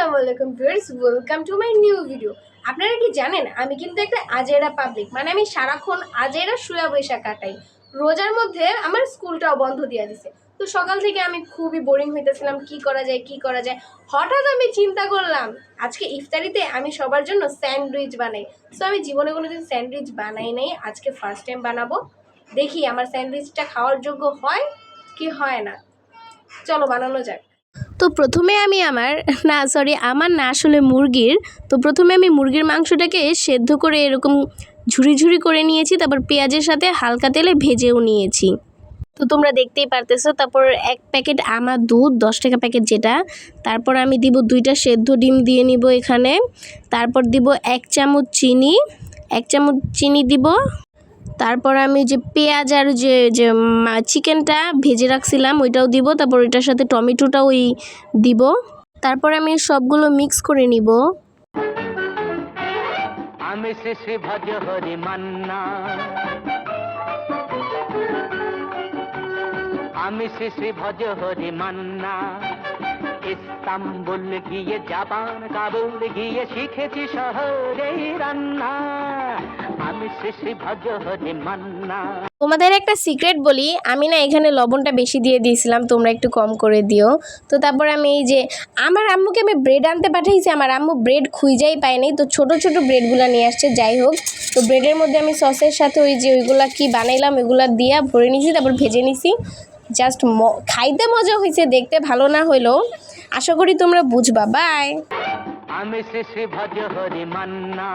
আসসালামু আলাইকুম viewers welcome to my new video আপনারা কি জানেন, আমি কিন্তু একটা আজেরা পাবলিক মানে আমি সারাক্ষণ আজেরা শুয়া বৈশা কাটাই রোজার মধ্যে আমার স্কুলটাও বন্ধ দিয়ে দিছে। তো সকাল থেকে আমি খুবই বোরিং হইতেছিলাম, কি করা যায়, কি করা যায়। হঠাৎ আমি চিন্তা করলাম, আজকে ইফতারিতে আমি সবার জন্য স্যান্ডউইচ বানাই। সো আমি জীবনে কোনোদিন স্যান্ডউইচ বানাই নাই, আজকে ফার্স্ট টাইম বানাবো। দেখি আমার স্যান্ডউইচটা খাওয়ার যোগ্য হয় কি হয় না। চলো বানানো যাক। তো প্রথমে আমি আমার, না সরি আমার না আসলে মুরগির, তো প্রথমে আমি মুরগির মাংসটাকে সেদ্ধ করে এরকম ঝুরি ঝুরি করে নিয়েছি, তারপর পেঁয়াজের সাথে হালকা তেলে ভেজেও নিয়েছি। তো তোমরা দেখতেই পারতেছো, তারপর এক প্যাকেট আমার দুধ, দশ টাকা প্যাকেট যেটা, তারপর আমি দিব দুইটা সেদ্ধ ডিম দিয়ে নিব এখানে, তারপর দিব এক চামচ চিনি, এক চামচ চিনি দিব তারপর আমি যে পেঁয়াজ আর যে যে চিকেনটা ভেজে রাখছিলাম, ওইটাও দিব। তারপর ওইটার সাথে টমেটোটাও ওই দিব। তারপর আমি সবগুলো মিক্স করে নিব। আমি শ্রী ভজ মান্না। শ্রী ভজ হরি মান্না। ইস্তাম্বুল গিয়ে, জাপান কাবুল গিয়ে শিখেছি শহরে রান্না। তোমাদের একটা সিক্রেট বলি আমি না এখানে লবণটা বেশি দিয়ে দিয়েছিলাম তোমরা একটু কম করে দিও। তো তারপর আমি এই যে আমার আম্মুকে আমি ব্রেড আনতে পাঠিয়েছি আমার আম্মু ব্রেড খুঁজাই পায়নি। তো ছোট ছোট ব্রেডগুলো নিয়ে আসছে যাই হোক। তো ব্রেডের মধ্যে আমি সসের সাথে ওই যে ওইগুলো কি বানাইলাম ওইগুলা দিয়া ভরে নিছি তারপর ভেজে নিছি। জাস্ট খাইতে মজা হয়েছে দেখতে ভালো না হইলেও। আশা করি তোমরা বুঝবা বাই আমি শ্রী ভজ হরি মান্না।